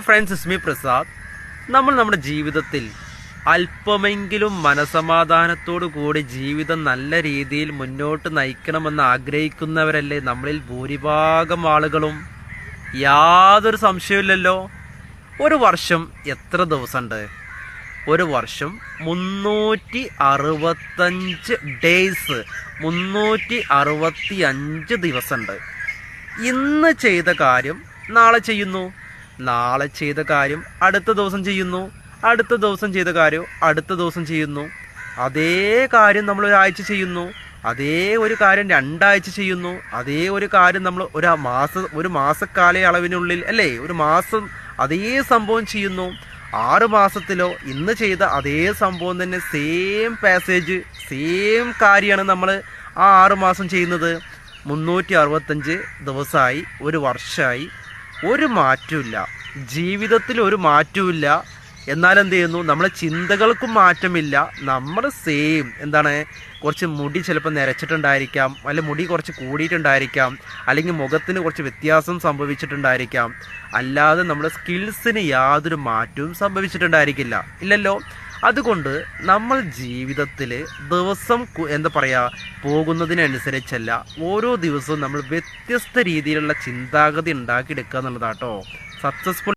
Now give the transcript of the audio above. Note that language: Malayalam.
ഹായ് ഫ്രണ്ട്സ് ഇസ്മി പ്രസാദ് നമ്മൾ നമ്മുടെ ജീവിതത്തിൽ അല്പമെങ്കിലും മനസമാധാനത്തോടു കൂടി ജീവിതം നല്ല രീതിയിൽ മുന്നോട്ട് നയിക്കണമെന്ന് ആഗ്രഹിക്കുന്നവരല്ലേ? നമ്മളിൽ ഭൂരിഭാഗം ആളുകളും. യാതൊരു സംശയമില്ലല്ലോ ഒരു വർഷം എത്ര ദിവസമുണ്ട്? ഒരു വർഷം മുന്നൂറ്റി അറുപത്തഞ്ച് ഡേയ്സ് മുന്നൂറ്റി അറുപത്തി അഞ്ച് ദിവസമുണ്ട്. ഇന്ന് ചെയ്ത കാര്യം നാളെ ചെയ്യുന്നു. നാളെ ചെയ്ത കാര്യം അടുത്ത ദിവസം ചെയ്യുന്നു അടുത്ത ദിവസം ചെയ്ത കാര്യം അടുത്ത ദിവസം ചെയ്യുന്നു. അതേ കാര്യം നമ്മൾ ഒരാഴ്ച ചെയ്യുന്നു അതേ ഒരു കാര്യം രണ്ടാഴ്ച ചെയ്യുന്നു അതേ ഒരു കാര്യം നമ്മൾ ഒരു മാസ ഒരു മാസക്കാലയളവിനുള്ളിൽ അല്ലേ? ഒരു മാസം അതേ സംഭവം ചെയ്യുന്നു. ആറ് മാസത്തിലോ ഇന്ന് ചെയ്ത അതേ സംഭവം തന്നെ സെയിം പാസേജ് സെയിം കാര്യമാണ് നമ്മൾ ആ ആറ് മാസം ചെയ്യുന്നത്. മുന്നൂറ്റി അറുപത്തഞ്ച് ദിവസമായി ഒരു വർഷമായി. ഒരു മാറ്റമില്ല ജീവിതത്തിൽ ഒരു മാറ്റമില്ല എന്നാൽ എന്ത് ചെയ്യുന്നു? നമ്മളെ ചിന്തകൾക്കും മാറ്റമില്ല. നമ്മൾ സെയിം എന്താണ്? കുറച്ച് മുടി ചിലപ്പോൾ നിരച്ചിട്ടുണ്ടായിരിക്കാം. അല്ലെങ്കിൽ മുടി കുറച്ച് കൂടിയിട്ടുണ്ടായിരിക്കാം. അല്ലെങ്കിൽ മുഖത്തിന് കുറച്ച് വ്യത്യാസം സംഭവിച്ചിട്ടുണ്ടായിരിക്കാം. അല്ലാതെ നമ്മുടെ സ്കിൽസിന് യാതൊരു മാറ്റവും സംഭവിച്ചിട്ടുണ്ടായിരിക്കില്ല. ഇല്ലല്ലോ? അതുകൊണ്ട് നമ്മൾ ജീവിതത്തിൽ ദിവസം എന്താ പറയുക പോകുന്നതിനനുസരിച്ചല്ല ഓരോ ദിവസവും നമ്മൾ വ്യത്യസ്ത രീതിയിലുള്ള ചിന്താഗതി ഉണ്ടാക്കിയെടുക്കുക എന്നുള്ളതാട്ടോ. സക്സസ്ഫുൾ